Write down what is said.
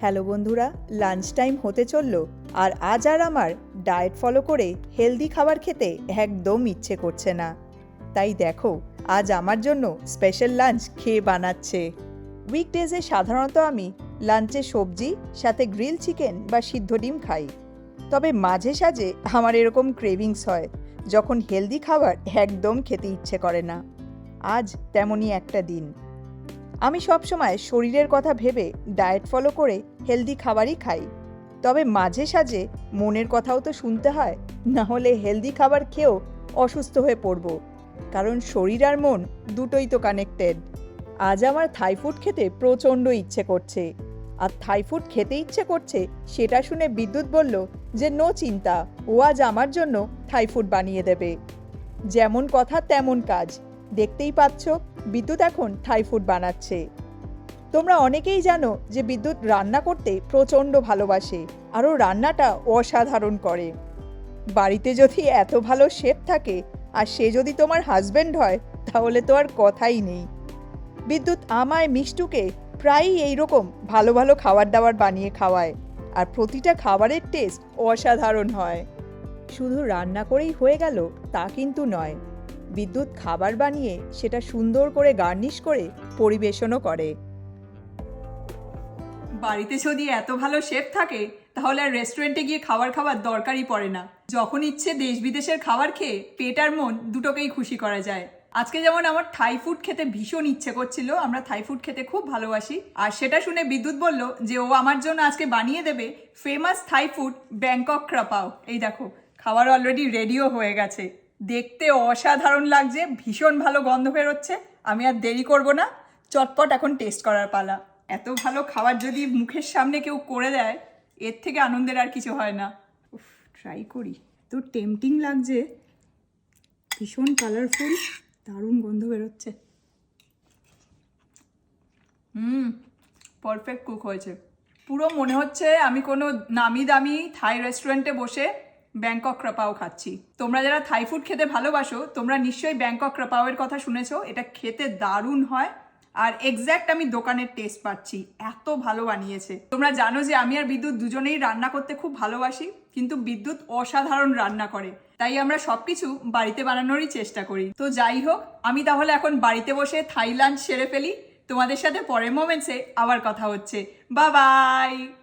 Hello বন্ধুরা lunch time হতে চলল আর আজ আর আমার ডায়েট ফলো করে হেলদি খাবার খেতে একদম ইচ্ছে করছে না। তাই দেখো, আজ আমার জন্য স্পেশাল লাঞ্চ খেয়ে বানাচ্ছে। উইকডেজে সাধারণত আমি লাঞ্চে সবজি, সাথে গ্রিল চিকেন বা সিদ্ধ ডিম খাই। তবে মাঝে সাঝে আমার এরকম ক্রেভিংস হয় যখন হেলদি খাবার একদম খেতে ইচ্ছে করে না। আজ তেমনই একটা দিন। আমি সবসময় শরীরের কথা ভেবে ডায়েট ফলো করে হেলদি খাবারই খাই। তবে মাঝে সাঝে মনের কথাও তো শুনতে হয়, না হলে হেলদি খাবার খেয়েও অসুস্থ হয়ে পড়ব। কারণ শরীর আর মন দুটোই তো কানেক্টেড আজ আমার থাই ফুড খেতে প্রচণ্ড ইচ্ছে করছে। আর থাই ফুড খেতে ইচ্ছে করছে সেটা শুনে বিদ্যুৎ বলল যে, নো চিন্তা, ও আজ আমার জন্য থাই ফুড বানিয়ে দেবে। যেমন কথা, তেমন কাজ। দেখতেই পাচ্ছ, বিদ্যুৎ এখন থাই ফুড বানাচ্ছে। তোমরা অনেকেই জানো যে বিদ্যুৎ রান্না করতে প্রচণ্ড ভালোবাসে, আর ও রান্নাটা অসাধারণ করে। বাড়িতে যদি এত ভালো শেফ থাকে, আর সে যদি তোমার হাজব্যান্ড হয়, তাহলে তো আর কথাই নেই। বিদ্যুৎ আমায় মিষ্টুকে প্রায়ই এইরকম ভালো ভালো খাবার দাবার বানিয়ে খাওয়ায়, আর প্রতিটা খাবারের টেস্ট অসাধারণ হয়। শুধু রান্না করেই হয়ে গেল তা কিন্তু নয়। বিদ্যুৎ খাবার বানিয়ে সেটা সুন্দর করে গার্নিশ করে পরিবেশনও করে। বাড়িতে যদি এত ভালো শেফ থাকে, তাহলে আর রেস্টুরেন্টে গিয়ে খাবার খাবার দরকারই পড়ে না। যখন ইচ্ছে দেশ বিদেশের খাবার খেয়ে পেট আর মন দুটোকেই খুশি করা যায়। আজকে যেমন আমার থাই ফুড খেতে ভীষণ ইচ্ছে করছিল, আমরা থাই ফুড খেতে খুব ভালোবাসি। আর সেটা শুনে বিদ্যুৎ বলল যে, ও আমার জন্য আজকে বানিয়ে দেবে ফেমাস থাই ফুড ব্যাংকক ক্রাপাও এই দেখো, খাবার অলরেডি রেডিও হয়ে গেছে। দেখতে অসাধারণ লাগছে, ভীষণ ভালো গন্ধ বেরোচ্ছে। আমি আর দেরি করব না। চটপট এখন টেস্ট করার পালা। এত ভালো খাবার যদি মুখের সামনে কেউ করে দেয়, এর থেকে আনন্দের আর কিছু হয় না। উফ ট্রাই করি। তো টেম্পটিং লাগছে। ভীষণ কালারফুল দারুণ গন্ধ বেরোচ্ছে। হুম পারফেক্ট কুক হয়েছে। পুরো মনে হচ্ছে আমি কোনো নামি দামি থাই রেস্টুরেন্টে বসে ব্যাংকক ক্রাপাও খাচ্ছি। তোমরা যারা থাই ফুড খেতে ভালোবাসো, তোমরা নিশ্চয়ই ব্যাংকক ক্রাপাওয়ের কথা শুনেছো। এটা খেতে দারুণ হয়। আর এক্স্যাক্ট আমি দোকানের টেস্ট পাচ্ছি। এত ভালো বানিয়েছে। তোমরা জানো যে আমি আর বিদ্যুৎ দুজনেই রান্না করতে খুব ভালোবাসি, কিন্তু বিদ্যুৎ অসাধারণ রান্না করে। তাই আমরা সবকিছু বাড়িতে বানানোরই চেষ্টা করি। তো যাই হোক, আমি তাহলে এখন বাড়িতে বসে থাই লাঞ্চ সেরে ফেলি। তোমাদের সাথে পরের মোমেন্টসে আবার কথা হচ্ছে। বা বাই